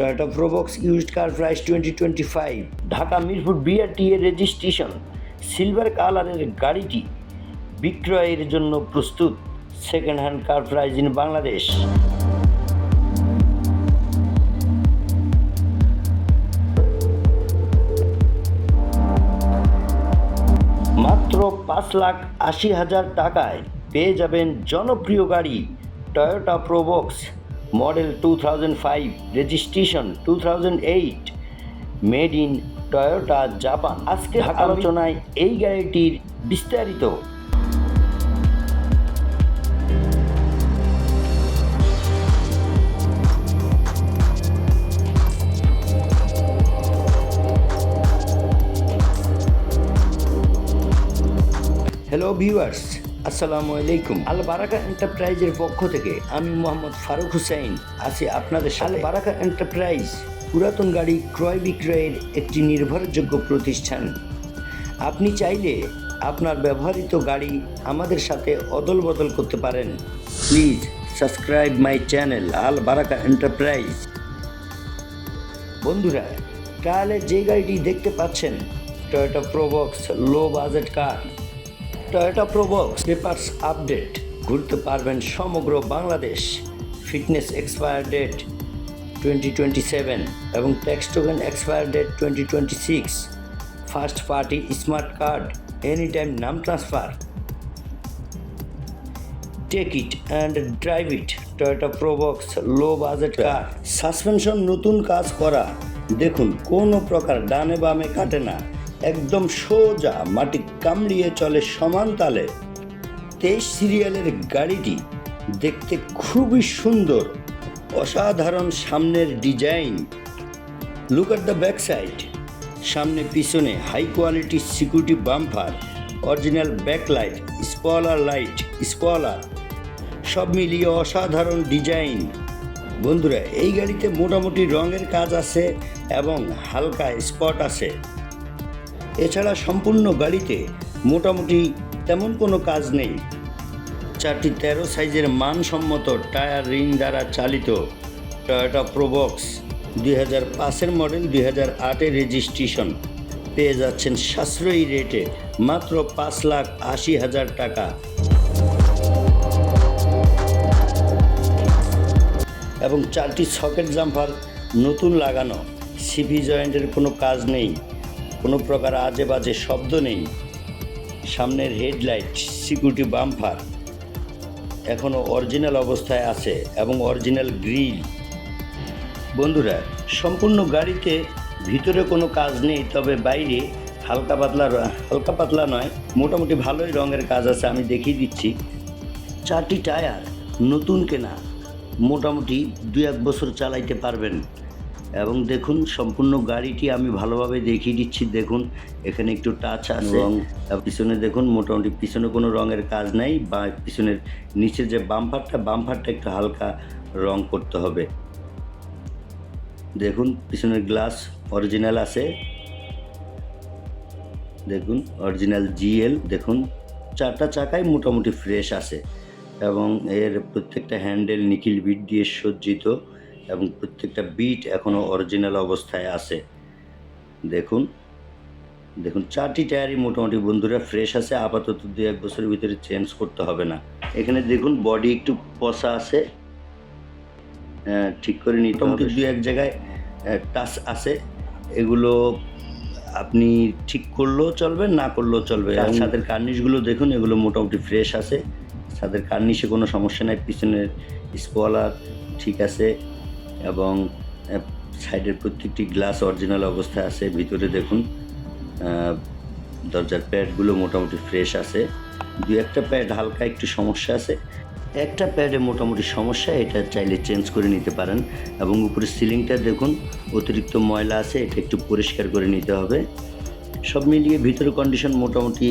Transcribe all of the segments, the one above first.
Toyota Probox used car price twenty twenty five Dhaka Mirpur BRT এর registration silver কালারের গাড়িটি বিক্রয়ের জন্য প্রস্তুত। Second hand car price in Bangladesh মাত্র পাঁচ লাখ আশি হাজার টাকায় পেয়ে যাবেন জনপ্রিয় গাড়ি Toyota Probox model two thousand five registration two thousand eight made in Toyota Japan. আজকে আলোচনায় এই গাড়িটির বিস্তারিত। হ্যালো ভিউয়ার্স আসসালামু আলাইকুম। আল বারাকা এন্টারপ্রাইজের পক্ষ থেকে আমি মোহাম্মদ ফারুক হুসাইন আছি আপনাদের সাথে। বারাকা এন্টারপ্রাইজ পুরাতন গাড়ি ক্রয় বিক্রয়ের একটি নির্ভরযোগ্য প্রতিষ্ঠান। আপনি চাইলে আপনার ব্যবহৃত গাড়ি আমাদের সাথে অদল বদল করতে পারেন। Please subscribe my channel Al Baraka enterprise. বন্ধুরা ট্রায়ালে যে গাড়িটি দেখতে পাচ্ছেন Toyota Probox low budget car Toyota Probox papers update ঘুরতে পারবেন সমগ্র Bangladesh. Fitness expire date twenty twenty seven এবং tax token expire date twenty twenty six first party smart card any time নাম transfer take it and drive it Toyota Probox low budget car suspension নতুন কাজ করা। দেখুন, কোনো প্রকার ডানে বামে কাটে না। একদম সোজা মাটি কামড়িয়ে চলে সমান তালে। তেইশ সিরিয়ালের গাড়িটি দেখতে খুবই সুন্দর, অসাধারণ সামনের design. Look at the back side সামনে পিছনে high quality security bumper original backlight spoiler light spoiler সব মিলিয়ে অসাধারণ ডিজাইন। বন্ধুরা, এই গাড়িতে মোটামুটি রঙের কাজ আছে এবং হালকা স্পট আছে। এছাড়া সম্পূর্ণ গাড়িতে মোটামুটি তেমন কোনো কাজ নেই। চারটি তেরো সাইজের মানসম্মত টায়ার রিং দ্বারা চালিত টয়োটা প্রোবক্স দুই হাজার পাঁচের মডেল দুই হাজার আটের রেজিস্ট্রেশন। পেয়ে যাচ্ছেন সাশ্রয়ী রেটে মাত্র পাঁচ লাখ আশি হাজার টাকা। এবং চারটি সকেট জাম্পার নতুন লাগানো। সিপি জয়েন্টের কোনো কাজ নেই। কোনো প্রকার আজে বাজে শব্দ নেই। সামনের হেডলাইট, সিকিউরিটি বাম্পার এখনও অরিজিনাল অবস্থায় আছে এবং অরিজিনাল গ্রিল। বন্ধুরা, সম্পূর্ণ গাড়িতে ভিতরে কোনো কাজ নেই, তবে বাইরে হালকা পাতলা হালকা পাতলা নয়, মোটামুটি ভালোই রঙের কাজ আছে, আমি দেখিয়ে দিচ্ছি। চারটি টায়ার নতুন কেনা, মোটামুটি দু এক বছর চালাইতে পারবেন। এবং দেখুন সম্পূর্ণ গাড়িটি আমি ভালোভাবে দেখিয়ে দিচ্ছি। দেখুন এখানে একটু টাচ আছে। এবং পিছনে দেখুন মোটামুটি পিছনে কোনো রঙের কাজ নাই বা পিছনের নিচে যে বাম্পারটা বাম্পারটা একটু হালকা রং করতে হবে। দেখুন পিছনের গ্লাস অরিজিনাল আছে। দেখুন অরিজিনাল জিএল দেখুন চারটা চাকাই মোটামুটি ফ্রেশ আছে। এবং এর প্রত্যেকটা হ্যান্ডেল নিখিল বিট দিয়ে সজ্জিত। এবং প্রত্যেকটা বিট এখনও অরিজিনাল অবস্থায় আছে। দেখুন দেখুন চারটি টায়ারই মোটামুটি বন্ধুরা ফ্রেশ আছে আপাতত দু এক বছরের ভিতরে চেঞ্জ করতে হবে না। এখানে দেখুন বডি একটু পসা আছে। আহ, ঠিক করে নিতে হবে। দু এক জায়গায় টাচ আছে। এগুলো আপনি ঠিক করলেও চলবে না করলেও চলবে। আর ছাদের কার্নিশগুলো দেখুন এগুলো মোটামুটি ফ্রেশ আছে। ছাদের কার্নিশে কোনো সমস্যা নাই পিছনের স্পলার ঠিক আছে। এবং সাইডের প্রত্যেকটি গ্লাস অরিজিনাল অবস্থায় আছে, ভিতরে দেখুন দরজার প্যাডগুলো মোটামুটি ফ্রেশ আছে। দু একটা প্যাড হালকা একটু সমস্যা আছে। একটা প্যাডে মোটামুটি সমস্যা, এটা চাইলে চেঞ্জ করে নিতে পারেন। এবং উপরে সিলিংটা দেখুন, অতিরিক্ত ময়লা আছে, এটা একটু পরিষ্কার করে নিতে হবে। সব মিলিয়ে ভিতরে কন্ডিশন মোটামুটি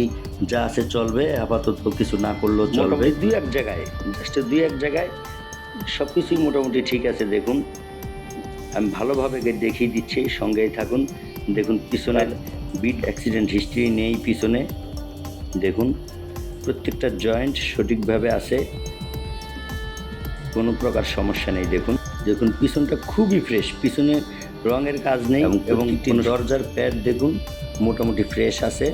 যা আছে চলবে, আপাতত কিছু না করলেও চলবে। দুই এক জায়গায় জাস্ট দুই এক জায়গায় সব কিছুই মোটামুটি ঠিক আছে দেখুন। আমি ভালোভাবে দেখিয়ে দিচ্ছি সঙ্গেই থাকুন। দেখুন পিছনের বিট অ্যাক্সিডেন্ট হিস্ট্রি নেই পিছনে। দেখুন প্রত্যেকটা জয়েন্ট সঠিকভাবে আছে। কোনো প্রকার সমস্যা নেই দেখুন। দেখুন পিছনটা খুবই ফ্রেশ পিছনে রঙের কাজ নেই এবং দরজার প্যাড দেখুন মোটামুটি ফ্রেশ আছে।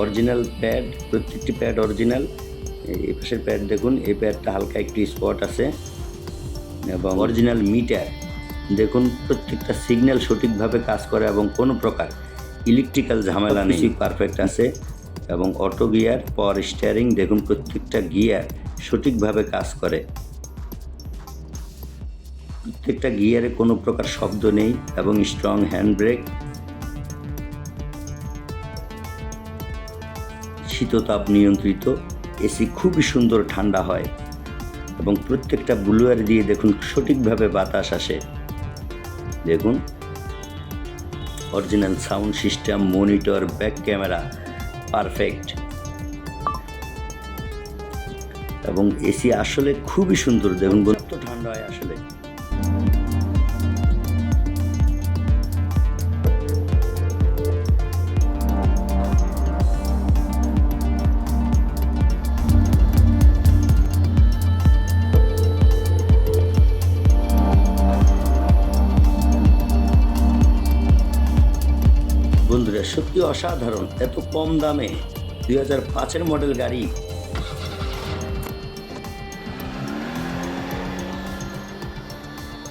অরিজিনাল প্যাড প্রত্যেকটি প্যাড অরিজিনাল এই পাশের প্যাড দেখুন এই প্যাডটা হালকা একটু স্পট আছে। এবং অরিজিনাল মিটার দেখুন প্রত্যেকটা সিগন্যাল সঠিকভাবে কাজ করে এবং কোনো প্রকার ইলেকট্রিক্যাল ঝামেলা নেই। পারফেক্ট আছে। এবং অটো গিয়ার পাওয়ার স্টিয়ারিং দেখুন প্রত্যেকটা গিয়ার সঠিকভাবে কাজ করে। প্রত্যেকটা গিয়ারে কোনো প্রকার শব্দ নেই এবং স্ট্রং হ্যান্ড ব্রেক শীততাপ নিয়ন্ত্রিত এসি খুবই সুন্দর ঠান্ডা হয়। এবং প্রত্যেকটা ব্লুয়ার দিয়ে দেখুন সঠিকভাবে বাতাস আসে। দেখুন। Original sound system, monitor, back camera, perfect. এবং এসি আসলে খুবই সুন্দর। দেখুন সত্যি অসাধারণ, এত কম দামে। দুই হাজার পাঁচের মডেল গাড়ি।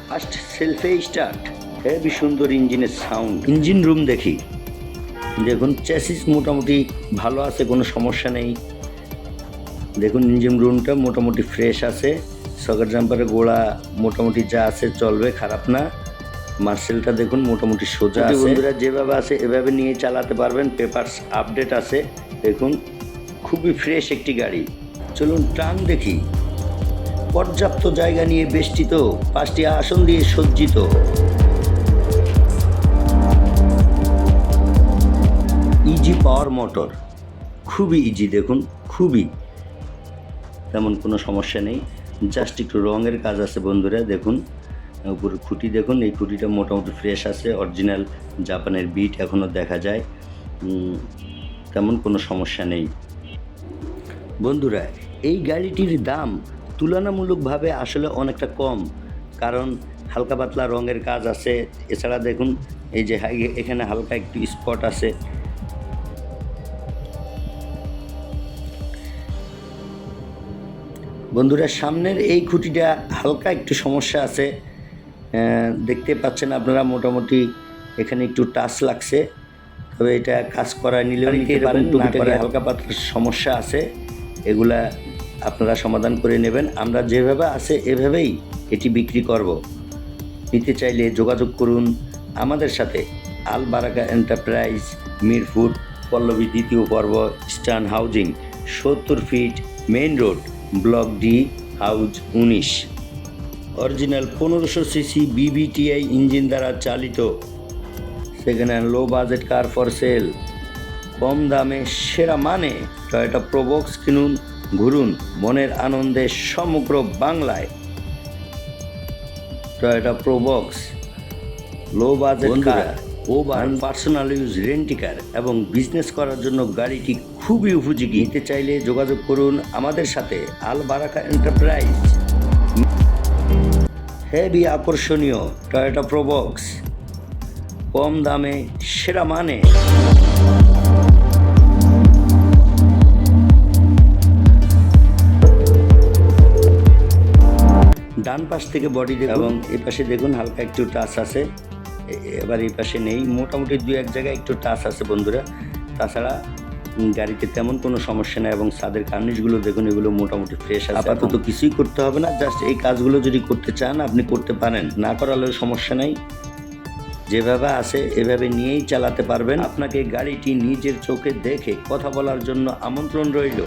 ফার্স্ট সেলফে স্টার্ট হেভি সুন্দর ইঞ্জিনের সাউন্ড ইঞ্জিন রুম দেখি। দেখুন চ্যাসিস মোটামুটি ভালো আছে, কোনো সমস্যা নেই। দেখুন ইঞ্জিন রুমটা মোটামুটি ফ্রেশ আছে। সকেট জাম্পারের গোড়া মোটামুটি যা আছে চলবে, খারাপ না। মার্সেলটা দেখুন মোটামুটি সোজা আছে। বন্ধুরা যেভাবে আছে এভাবে নিয়ে চালাতে পারবেন। পেপারস আপডেট আছে। দেখুন খুবই ফ্রেশ একটি গাড়ি। চলুন ট্রাঙ্ক দেখি। পর্যাপ্ত জায়গা নিয়ে বেষ্টিত পাঁচটি আসন দিয়ে সজ্জিত। ইজি পাওয়ার মোটর খুবই ইজি দেখুন খুবই। তেমন কোনো সমস্যা নেই। জাস্ট একটু রঙের কাজ আছে বন্ধুরা দেখুন। উপরের খুঁটি দেখুন, এই খুঁটিটা মোটামুটি ফ্রেশ আছে অরিজিনাল জাপানের বিট এখনও দেখা যায়। তেমন কোনো সমস্যা নেই। বন্ধুরা, এই গাড়িটির দাম তুলনামূলকভাবে আসলে অনেকটা কম, কারণ হালকা পাতলা রঙের কাজ আছে। এছাড়া দেখুন, এই যে এখানে হালকা একটু স্পট আছে। বন্ধুরা, সামনের এই খুঁটিটা হালকা একটু সমস্যা আছে। দেখতে পাচ্ছেন আপনারা মোটামুটি এখানে একটু টাচ লাগছে। তবে এটা কাজ করা নিলেও নিতে পারেন না করে হালকা পাতলা সমস্যা আছে। এগুলা আপনারা সমাধান করে নেবেন। আমরা যেভাবে আছে এভাবেই এটি বিক্রি করব। নিতে চাইলে যোগাযোগ করুন আমাদের সাথে। আল বারাকা এন্টারপ্রাইজ মিরপুর পল্লবী দ্বিতীয় পর্ব স্টান হাউজিং সত্তর feet main road block D house উনিশ। অরিজিনাল পনেরোশো সিসি বিবিটিআই ইঞ্জিন দ্বারা চালিত। Second hand low budget car for sale কম দামে সেরা মানে টয়োটা প্রোবক্স কিনুন ঘুরুন মনের আনন্দে সমগ্র বাংলায়। Toyota Probox low budget car O personal use rent a car এবং বিজনেস করার জন্য গাড়িটি খুবই উপযোগী। নিতে চাইলে যোগাযোগ করুন আমাদের সাথে আল বারাকা এন্টারপ্রাইজ হেভি আকর্ষণীয় টয়োটা প্রোবক্স কম দামে সেরা মানে। ডান পাশ থেকে বডি দেখুন। এবং এ পাশে দেখুন হালকা একটু টাচ আছে। এবার এই পাশে নেই। মোটামুটি দু এক জায়গায় একটু টাচ আছে বন্ধুরা। তাছাড়া গাড়িতে তেমন কোনো সমস্যা নেই এবং ছাদের কার্নিশগুলো দেখুন এগুলো মোটামুটি ফ্রেশ আছে। আপাতত কিছুই করতে হবে না জাস্ট এই কাজগুলো যদি করতে চান আপনি করতে পারেন। না করালেও সমস্যা নাই। যেভাবে আছে এভাবে নিয়েই চালাতে পারবেন। আপনাকে গাড়িটি নিজের চোখে দেখে কথা বলার জন্য আমন্ত্রণ রইল।